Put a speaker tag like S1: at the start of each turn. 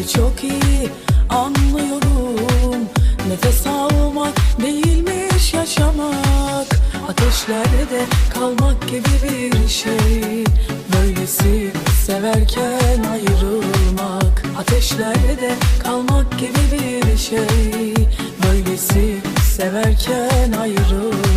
S1: Seni çok iyi anlıyorum. Nefes almak değilmiş yaşamak. Ateşlerde kalmak gibi bir şey. Böylesi severken ayrılmak. Ateşlerde kalmak gibi bir şey. Böylesi severken ayrılmak.